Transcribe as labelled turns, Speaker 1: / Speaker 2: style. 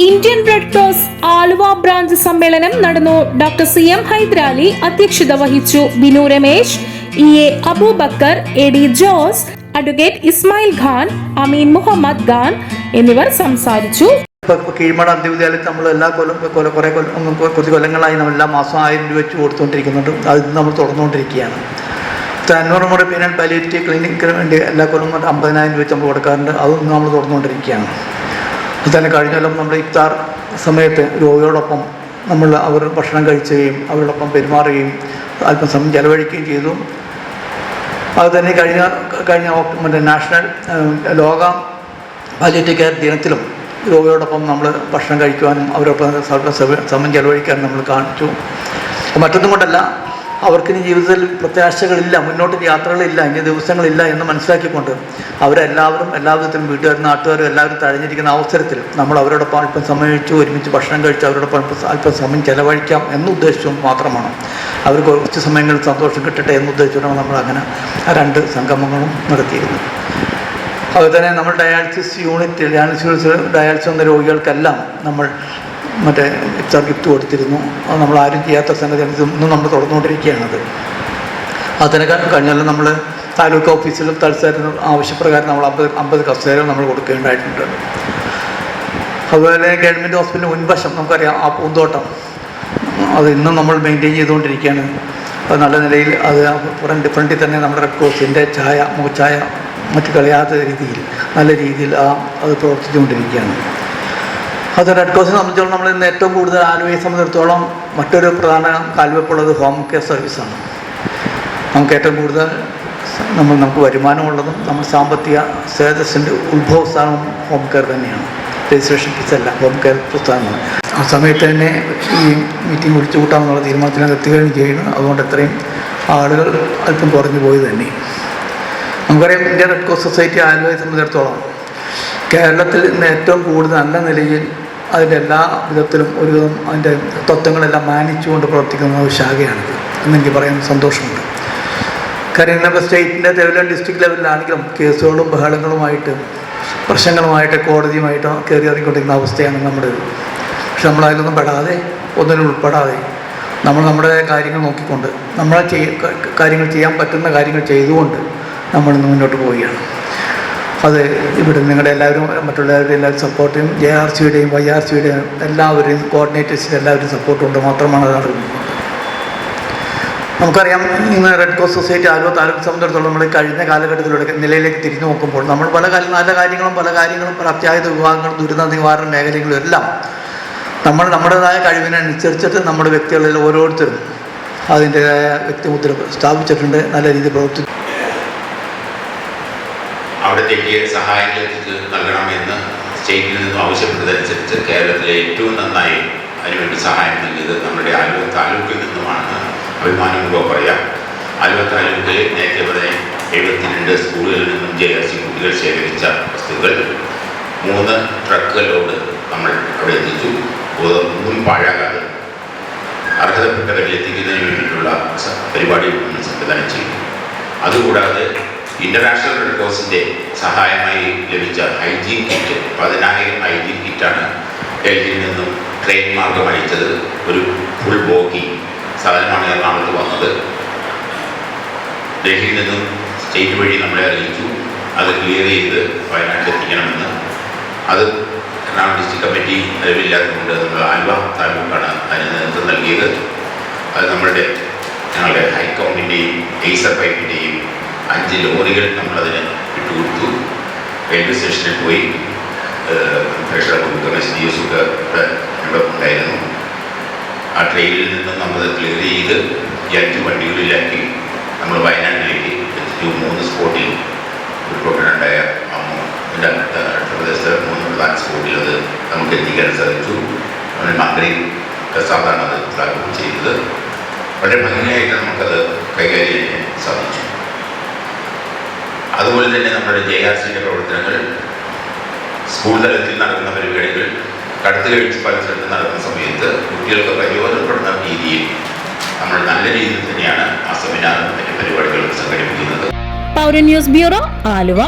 Speaker 1: Indian red cross Aluva branch സമ്മേളനം നടന്നു. Doctor C M Hyderali അധ്യക്ഷത വഹിച്ചു. Binu Ramesh E A Aboobacker A D Jose advocate Ismail Khan Ameen Muhammad Khan എന്നിവർ സംസാരിച്ചു.
Speaker 2: കീഴ്മട അന്ത്യവിദ്യാലയത്തിൽ നമ്മൾ എല്ലാ കൊല്ലം കുറെ കൊല്ലം കുറച്ച് കൊല്ലങ്ങളായി നമ്മൾ എല്ലാ മാസം ആയിരം രൂപ വെച്ച് കൊടുത്തുകൊണ്ടിരിക്കുന്നുണ്ട്. അത് നമ്മൾ തുടർന്നുകൊണ്ടിരിക്കുകയാണ് അഞ്ഞൂറ് മുറി പിന്നെ പാലിയേറ്റീവ് ക്ലിനിക്കിന് വേണ്ടി എല്ലാ കൊല്ലം അമ്പതിനായിരം രൂപ വെച്ച് നമ്മൾ കൊടുക്കാറുണ്ട്. അതും നമ്മൾ തുടർന്നുകൊണ്ടിരിക്കുകയാണ് തന്നെ കഴിഞ്ഞാലും നമ്മുടെ ഇഫ്താർ സമയത്ത് രോഗിയോടൊപ്പം നമ്മൾ അവർ ഭക്ഷണം കഴിച്ചുകയും അവരോടൊപ്പം പെരുമാറുകയും അല്പം സമയം ചെലവഴിക്കുകയും ചെയ്തു. അത് തന്നെ കഴിഞ്ഞ കഴിഞ്ഞ മറ്റേ നാഷണൽ ലോക പാലിയേറ്റീവ് കെയർ ദിനത്തിലും രോഗിയോടൊപ്പം നമ്മൾ ഭക്ഷണം കഴിക്കുവാനും അവരോടൊപ്പം സമയം ചെലവഴിക്കാനും നമ്മൾ കാണിച്ചു. മറ്റൊന്നും കൊണ്ടല്ല അവർക്കിനി ജീവിതത്തിൽ പ്രത്യാശകളില്ല മുന്നോട്ട് യാത്രകളില്ല ഇനി ദിവസങ്ങളില്ല എന്ന് മനസ്സിലാക്കിക്കൊണ്ട് അവരെല്ലാവരും എല്ലാ വിധത്തിലും വീട്ടുകാരും നാട്ടുകാരും എല്ലാവരും തഴഞ്ഞിരിക്കുന്ന അവസരത്തിൽ നമ്മൾ അവരോടൊപ്പം അല്പം സമയിച്ചു ഒരുമിച്ച് ഭക്ഷണം കഴിച്ച് അവരോടൊപ്പം അല്പം സമയം ചെലവഴിക്കാം എന്ന് ഉദ്ദേശിച്ചും മാത്രമാണ്. അവർക്ക് കുറച്ച് സമയങ്ങളിൽ സന്തോഷം കിട്ടട്ടെ എന്ന് ഉദ്ദേശിച്ചുകൊണ്ടാണ് നമ്മൾ അങ്ങനെ രണ്ട് സംഗമങ്ങളും നടത്തിയിരുന്നത്. അതുപോലെ തന്നെ നമ്മൾ ഡയാലിസിസ് യൂണിറ്റ് ഡയാലിസിസ് ഡയാലിസിസ് വന്ന രോഗികൾക്കെല്ലാം നമ്മൾ മറ്റേ ഇഫ്താർ ഗിഫ്റ്റ് കൊടുത്തിരുന്നു. അത് നമ്മൾ ആരും ചെയ്യാത്ത സംഗതി ഇന്നും നമ്മൾ തുറന്നുകൊണ്ടിരിക്കുകയാണ് അത്. അതിനെ കഴിഞ്ഞാലും നമ്മൾ താലൂക്ക് ഓഫീസിലും തൽസാരിന് ആവശ്യപ്രകാരം നമ്മൾ അമ്പത് അമ്പത് കസേരകൾ നമ്മൾ കൊടുക്കേണ്ടതായിട്ടുണ്ട് അതുപോലെ ഗവൺമെന്റ് ഹോസ്പിറ്റലിന് മുൻവശം നമുക്കറിയാം ആ പൂന്തോട്ടം. അത് ഇന്നും നമ്മൾ മെയിന്റെയിൻ ചെയ്തുകൊണ്ടിരിക്കുകയാണ്. അത് നല്ല നിലയിൽ അത് ഫ്രണ്ട് ഫ്രണ്ടിൽ തന്നെ നമ്മുടെ റെഡ് ക്രോസിന്റെ ഛായ മുഖഛായ മറ്റ് കളയാത്ത രീതിയിൽ നല്ല രീതിയിൽ ആ അത് പ്രവർത്തിച്ചുകൊണ്ടിരിക്കുകയാണ്. അത് റെഡ് ക്രോസിനെ സംബന്ധിച്ചോളം നമ്മൾ ഇന്ന് ഏറ്റവും കൂടുതൽ ആലുവയെ സംബന്ധിച്ചിടത്തോളം മറ്റൊരു പ്രധാന കാൽവെപ്പുള്ളത് ഹോം കെയർ സർവീസാണ് നമുക്ക് ഏറ്റവും കൂടുതൽ നമ്മൾ നമുക്ക് വരുമാനമുള്ളതും നമ്മൾ സാമ്പത്തിക സ്രോതസ്സിന്റെ ഉത്ഭവസ്ഥാനവും ഹോം കെയർ തന്നെയാണ്. രജിസ്ട്രേഷൻ ഫീസ് അല്ല ഹോം കെയർ പ്രസ്ഥാനമാണ്. ആ സമയത്ത് തന്നെ ഈ മീറ്റിംഗ് വിളിച്ചു കൂട്ടാമെന്നുള്ള തീരുമാനത്തിനകത്ത് എത്തുകയും ചെയ്യുന്നു അതുകൊണ്ട് എത്രയും ആളുകൾ അല്പം കുറഞ്ഞു പോയി തന്നെ. നമുക്കറിയാം ഇന്ത്യ റെഡ് ക്രോസ് സൊസൈറ്റി ആലുവയെ സംബന്ധിച്ചിടത്തോളം കേരളത്തിൽ ഇന്ന് ഏറ്റവും കൂടുതൽ നല്ല നിലയിൽ അതിന്റെ എല്ലാ വിധത്തിലും ഒരു അതിന്റെ തത്വങ്ങളെല്ലാം മാനിച്ചുകൊണ്ട് പ്രവർത്തിക്കുന്ന ഒരു ശാഖയാണിത്. എന്നെനിക്ക് പറയാൻ സന്തോഷമുണ്ട്. കാര്യം നമ്മുടെ സ്റ്റേറ്റിന്റെ ലെവലിൽ ഡിസ്ട്രിക്ട് ലെവലിലാണെങ്കിലും കേസുകളും ബഹളങ്ങളുമായിട്ട് പ്രശ്നങ്ങളുമായിട്ട് കോടതിയുമായിട്ട് കയറി ഇറങ്ങിക്കൊണ്ടിരിക്കുന്ന അവസ്ഥയാണ് നമ്മുടെ പക്ഷെ നമ്മളതിലൊന്നും പെടാതെ ഒന്നിനും ഉൾപ്പെടാതെ നമ്മൾ നമ്മുടെ കാര്യങ്ങൾ നോക്കിക്കൊണ്ട് നമ്മളെ കാര്യങ്ങൾ ചെയ്യാൻ പറ്റുന്ന കാര്യങ്ങൾ ചെയ്തുകൊണ്ട് നമ്മളിന്ന് മുന്നോട്ട് പോവുകയാണ്. അത് ഇവിടെ നിങ്ങളുടെ എല്ലാവരും മറ്റുള്ളവരുടെ എല്ലാവരും സപ്പോർട്ടും ജെ ആർ സിയുടെയും വൈ ആർ സിയുടെയും എല്ലാവരെയും കോർഡിനേറ്റേഴ്സിന്റെ എല്ലാവരും സപ്പോർട്ടുണ്ട് മാത്രമാണ് അത് നടക്കുന്നത്. നമുക്കറിയാം ഇന്ന് red cross society Aluva taluk സംബന്ധിച്ചിടത്തോളം നമ്മൾ കഴിഞ്ഞ കാലഘട്ടത്തിലൂടെ നിലയിലേക്ക് തിരിഞ്ഞു നോക്കുമ്പോൾ നമ്മൾ പല കാര്യം നല്ല കാര്യങ്ങളും പല കാര്യങ്ങളും പല അത്യാഹിത വിഭാഗങ്ങളും ദുരിത നിവാരണ മേഖലകളും എല്ലാം നമ്മൾ നമ്മുടേതായ കഴിവിനനുസരിച്ചിട്ട് നമ്മുടെ വ്യക്തികളിൽ ഓരോരുത്തരും അതിന്റെതായ വ്യക്തിമുദ്ര സ്ഥാപിച്ചിട്ടുണ്ട്. നല്ല രീതിയിൽ പ്രവർത്തിച്ചു
Speaker 3: അവിടത്തേക്ക് സഹായങ്ങൾ നൽകണമെന്ന് സ്റ്റേറ്റിൽ നിന്നും ആവശ്യപ്പെട്ടതനുസരിച്ച് കേരളത്തിലെ ഏറ്റവും നന്നായി അതിനുവേണ്ടി സഹായം നൽകിയത് നമ്മുടെ ആലുവ താലൂക്കിൽ നിന്നുമാണ് അഭിമാനപൂർവം പറയാം. ആലുവ താലൂക്കിൽ നേരത്തെ പറഞ്ഞ എഴുപത്തിരണ്ട് സ്കൂളുകളിൽ നിന്നും ജെ ആർ സി കുട്ടികൾ ശേഖരിച്ച വസ്തുക്കൾ മൂന്ന് ട്രക്കുകളോട് നമ്മൾ അവിടെ എത്തിച്ചു. ഒന്നും പാഴാകാതെ അർഹതപ്പെട്ടവരിൽ എത്തിക്കുന്നതിന് വേണ്ടിയിട്ടുള്ള പരിപാടി സംവിധാനം ചെയ്തു. അതുകൂടാതെ ഇന്റർനാഷണൽ റെഡ് ക്രോസിന്റെ സഹായമായി ലഭിച്ച ഹൈജീൻ കിറ്റ് പതിനായിരം ഹൈജീൻ കിറ്റാണ് ഡൽഹിയിൽ നിന്നും ട്രെയിൻ മാർഗം അയച്ചത്. ഒരു ഫുൾ ബോഗി സാധനമാണ് എറണാകുളത്ത് വന്നത്. ഡൽഹിയിൽ നിന്നും സ്റ്റേറ്റ് വഴി നമ്മളെ അറിയിച്ചു. അത് ക്ലിയർ ചെയ്ത് വയനാട്ടിൽ എത്തിക്കണമെന്ന്. അത് എറണാകുളം ഡിസ്ട്രിക്ട് കമ്മിറ്റി നിലവില്ലാത്തതുകൊണ്ട് നമ്മൾ ആൽവ താലൂക്കാണ് അതിന് നേതൃത്വം നൽകിയത്. അത് നമ്മളുടെ ഞങ്ങളുടെ ഹൈക്കൗണ്ടിന്റെയും എയ്സർ പൈപ്പിന്റെയും അഞ്ച് ലോറികൾ നമ്മളതിന് വിട്ടുകൊടുത്തു റെയിൽവേ സ്റ്റേഷനിൽ പോയി പ്രഷർ ഗണേശ് ഒക്കെ ഇവിടെ ഇവിടെ ഉണ്ടായിരുന്നു. ആ ട്രെയിനിൽ നിന്നും നമ്മൾ ക്ലിയർ ചെയ്ത് ഈ അഞ്ച് വണ്ടികളിലാക്കി നമ്മൾ വയനാട്ടിലേക്ക് എത്തിച്ചു. മൂന്ന് സ്പോട്ടിൽ ഉൾപ്പെട്ടുണ്ടായ എന്റെ അടുത്ത പ്രദേശത്ത് മൂന്ന് പ്രധാന സ്പോട്ടിൽ അത് നമുക്ക് എത്തിക്കാൻ സാധിച്ചു. നമ്മുടെ മന്ത്രി പ്രസാദാണ് അത് ഉദ്ഘാടനം ചെയ്തത്. വളരെ ഭംഗിയായിട്ട് നമുക്കത് കൈകാര്യം ചെയ്യാൻ സാധിച്ചു. അതുപോലെ തന്നെ നമ്മുടെ ജെ ആർ സിയുടെ പ്രവർത്തനങ്ങൾ സ്കൂൾ തലത്തിൽ നടക്കുന്ന പരിപാടികൾ കടുത്ത കഴിച്ച് പല സ്ഥലത്ത് നടക്കുന്ന സമയത്ത് കുട്ടികൾക്ക് പ്രയോജനപ്പെടുന്ന രീതിയിൽ നമ്മൾ നല്ല രീതിയിൽ തന്നെയാണ് ആ സെമിനാറും മറ്റു പരിപാടികളും സംഘടിപ്പിക്കുന്നത്.
Speaker 1: പൗരൻ ന്യൂസ് ബ്യൂറോ ആലുവ.